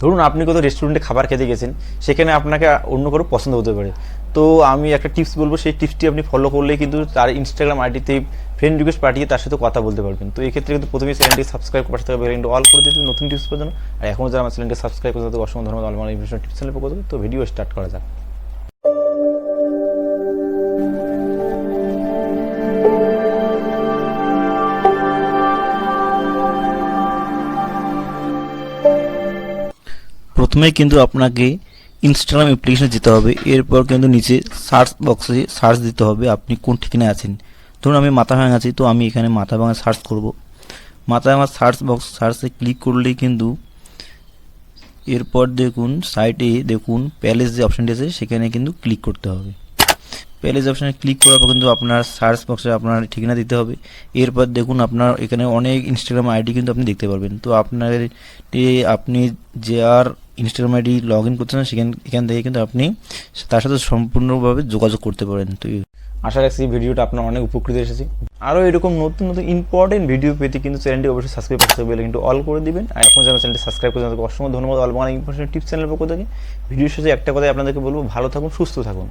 ধরুন আপনি কোথাও রেস্টুরেন্টে খাবার খেতে গেছেন, সেখানে আপনাকে অন্য কারও পছন্দ হতে পারে। তো আমি একটা টিপস বলব, সেই টিপসটি আপনি ফলো করলেই কিন্তু তার ইনস্টাগ্রাম আইডিতে ফ্রেন্ড রিকোয়েস্ট পাঠিয়ে তার সাথে কথা বলতে পারবেন। তো এক্ষেত্রে কিন্তু প্রথমে চ্যানেলটি সাবস্ক্রাইব করার সাথে কিন্তু অল করে দিতে নতুন টিপস পাওয়ার জন্য আর এখন যারা আমার চ্যানেলটি সাবস্ক্রাইব করতে অসংখ্য ধন্যবাদ। অলমান ইনফরমেশন টিপস চ্যানেল পক্ষ তো ভিডিও স্টার্ট করা যাক। প্রথমে কিন্তু আপনাকে ইনস্টাগ্রাম অ্যাপ্লিকেশনে যেতে হবে। এরপর কিন্তু নিচে সার্চ বক্সে সার্চ দিতে হবে, আপনি কোন ঠিকানায় আছেন। ধরুন আমি মাথা ভাঙা আছি, তো আমি এখানে মাথা ভাঙা সার্চ করব। মাথা ভাঙা সার্চ বক্স সার্চে ক্লিক করলেই কিন্তু এরপর দেখুন সাইটে দেখুন প্যালেস যে অপশানটি আছে, সেখানে কিন্তু ক্লিক করতে হবে। প্যালেস অপশানে ক্লিক করার পর কিন্তু আপনার সার্চ বক্সে আপনার ঠিকানা দিতে হবে। এরপর দেখুন আপনার এখানে অনেক ইনস্টাগ্রাম আইডি কিন্তু আপনি দেখতে পারবেন। তো আপনার আপনি যে আর ইনস্টাগ্রাম আইডি লগ ইন করতেছেন সেখান, এখান থেকে কিন্তু আপনি তার সাথে সম্পূর্ণভাবে যোগাযোগ করতে পারেন। তো আশা রাখছি ভিডিওটা আপনার অনেক উপকৃত এসেছে। আরও এরকম নতুন নতুন ইম্পর্টেন্ট ভিডিও পেতে কিন্তু চ্যানেলটি অবশ্যই সাবস্ক্রাইব করতে বেলে কিন্তু অল করে দিবেন। আর এখন যারা চ্যানেলটি সাবস্ক্রাইব করে তাদেরকে অসংখ্য ধন্যবাদ। All Bangla information tips channel পক্ষ থেকে। ভিডিও শেষে একটা কথাই আপনাদেরকে বলব, ভালো থাকুন, সুস্থ থাকুন।